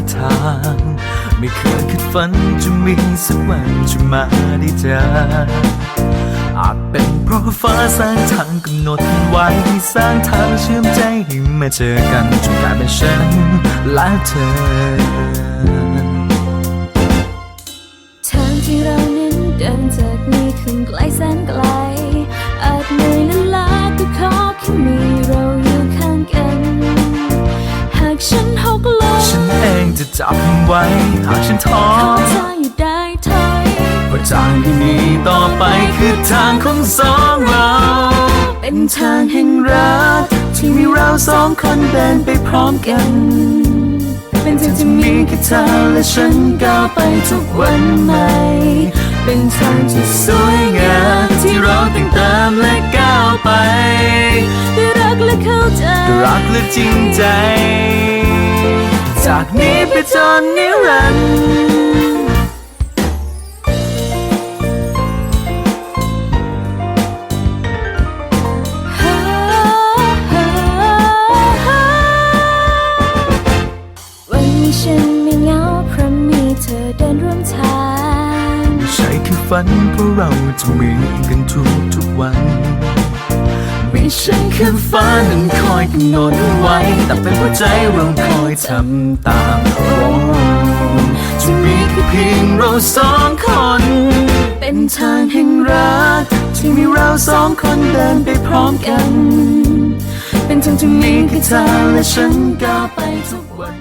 ละทาง ไม่เคยคิดฝันจะมีสักวันจะมาได้เจออาจเป็นเพราะฟ้าสร้างทางกำหนดไว้สร้างทางเชื่อมใจให้มาเจอกันจนกลายเป็นฉันและเธอ จะจับไว้ หากฉันท้อขอเธออยู่ได้ถอยเพราะทางที่มีต่อไปคือทางของสองเรา เป็นทางแห่งรักที่มีเราสองคนเดินไปพร้อมกัน เป็นทางที่มีแค่เธอและฉันก้าวไปทุกวันใหม่เป็นทางที่สวยงามที่เราแต่งตามและก้าวไปด้วยรักและเข้าใจด้วยรักและจริงใจ จากนี้ จนนิรันดร์วันนี้ฉันไม่เหงาเพราะมีเธอเดินร่วมทาง ใช่คือฝันเพราะเราจะมีกันทุกทุกๆวัน ฉันคือฟ้านั้นคอยกำหนดไว้ แต่เป็นหัวใจเราคอยทำตามโอ้จะมีแค่เพียงเราสองคน เป็นทางแห่งรัก ที่มีเราสองคนเดินไปพร้อมกัน เป็นทางที่มีแค่เธอและฉันก้าวไปทุกวัน